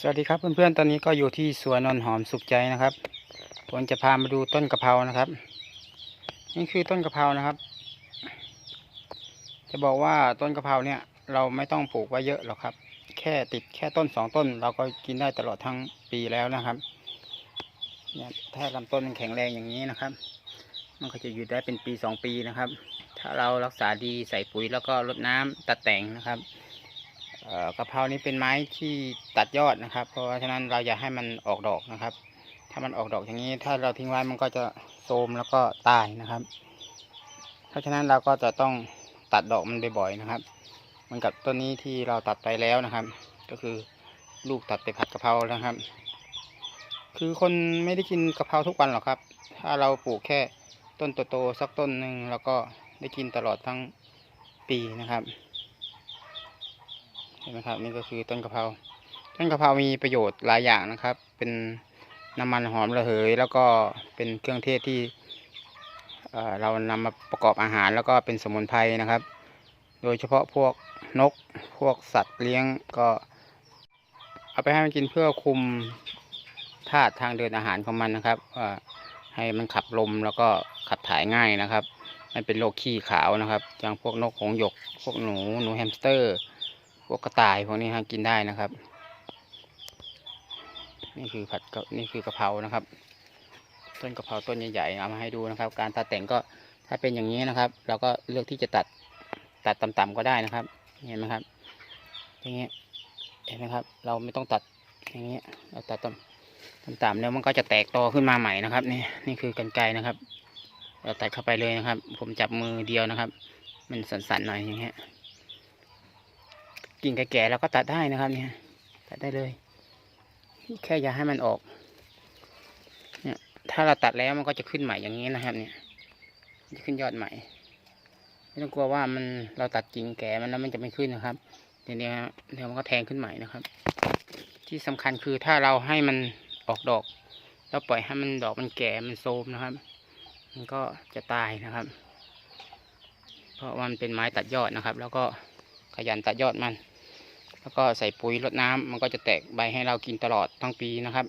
สวัสดีครับเพื่อนๆ ตอนนี้ก็อยู่ที่สวนนนหอมสุขใจนะครับ ผมจะพามาดูต้นกะเพรานะครับ นี่คือต้นกะเพรานะครับ จะบอกว่าต้นกะเพราเนี่ยเราไม่ต้องปลูกไว้เยอะหรอกครับ แค่ติดแค่ต้นสองต้น เราก็กินได้ตลอดทั้งปีแล้วนะครับเนี่ยถ้าลำต้นมันแข็งแรงอย่างนี้นะครับ มันก็จะอยู่ได้เป็นปีสองปีนะครับ ถ้าเรารักษาดีใส่ปุ๋ยแล้วก็รดน้ำตัดแต่งนะครับ กะเพรานี้เป็นไม้ที่ตัดยอดนะครับ เพราะฉะนั้นเราอย่าให้มันออกดอกนะครับ ถ้ามันออกดอกอย่างนี้ ถ้าเราทิ้งไว้มันก็จะโทรมแล้วก็ตายนะครับ เพราะฉะนั้นเราก็จะต้องตัดดอกมันบ่อยๆนะครับเหมือนกับต้นนี้ที่เราตัดไปแล้วนะครับ ก็คือลูกตัดไปผัดกะเพรานะครับ คือคนไม่ได้กินกะเพราทุกวันหรอกครับ ถ้าเราปลูกแค่ต้นโตๆสักต้นหนึ่งแล้วก็ได้กินตลอดทั้งปีนะครับ ห็นไหมครับนี่ก็คือต้นกะเพราต้นกะเพรามีประโยชน์หลายอย่างนะครับ เป็นน้ำมันหอมระเหย แล้วก็เป็นเครื่องเทศที่เรานำมาประกอบอาหารแล้วก็เป็นสมุนไพรนะครับ โดยเฉพาะพวกนกพวกสัตว์เลี้ยงก็เอาไปให้มันกินเพื่อคุมธาตุทางเดินอาหารของมันนะครับให้มันขับลมแล้วก็ขับถ่ายง่ายนะครับไม่เป็นโรคขี้ขาวนะครับอย่างพวกนกหงหยก พวกหนูหนูแฮมสเตอร์ พวกกระต่ายพวกนี้ฮะกินได้นะครับ นี่คือผัดกะนี่คือกะเพรานะครับ ต้นกะเพราต้นใหญ่ๆเอามาให้ดูนะครับ การตัดแต่งก็ถ้าเป็นอย่างนี้นะครับ เราก็เลือกที่จะตัดตัดต่ำๆก็ได้นะครับ เห็นไหมครับ อย่างเงี้ยเห็นไหมครับ เราไม่ต้องตัดอย่างเงี้ยเราตัดต่ำต่ำๆแล้วมันก็จะแตกตอขึ้นมาใหม่นะครับ นี่นี่คือกันไกรนะครับ เราตัดเข้าไปเลยนะครับ ผมจับมือเดียวนะครับ มันสั่นๆหน่อยอย่างเงี้ย กิ่งแก่ๆเราก็ตัดได้นะครับเนี่ยตัดได้เลย แค่อย่าให้มันออก เนี่ยถ้าเราตัดแล้วมันก็จะขึ้นใหม่อย่างนี้นะครับ เนี่ยจะขึ้นยอดใหม่ ไม่ต้องกลัวว่ามันเราตัดกิ่งแก่มันแล้วมันจะไม่ขึ้นนะครับเดี๋ยวนี้เดี๋ยวมันก็แทงขึ้นใหม่นะครับ ที่สำคัญคือถ้าเราให้มันออกดอก แล้วปล่อยให้มันดอกมันแก่มันโทรมนะครับ มันก็จะตายนะครับ เพราะว่ามันเป็นไม้ตัดยอดนะครับ แล้วก็ขยันตัดยอดมัน แล้วก็ใส่ปุ๋ยรดน้ำมันก็จะแตกใบให้เรากินตลอดทั้งปีนะครับ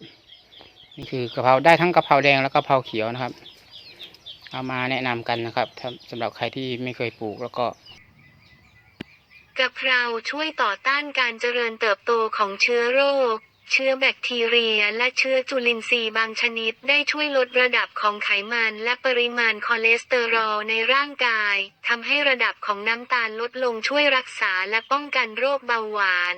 นี่คือกะเพราได้ทั้งกะเพราแดงแล้วก็กะเพราเขียวนะครับ เอามาแนะนำกันนะครับสำสำหรับใครที่ไม่เคยปลูกแล้วก็กะเพราช่วยต่อต้านการเจริญเติบโตของเชื้อโรค เชื้อแบคทีเรีย และเชื้อจุลินทรีย์บางชนิดได้ช่วยลดระดับของไขมันและปริมาณคอเลสเตอรอลในร่างกายทำให้ระดับของน้ำตาลลดลงช่วยรักษาและป้องกันโรคเบาหวาน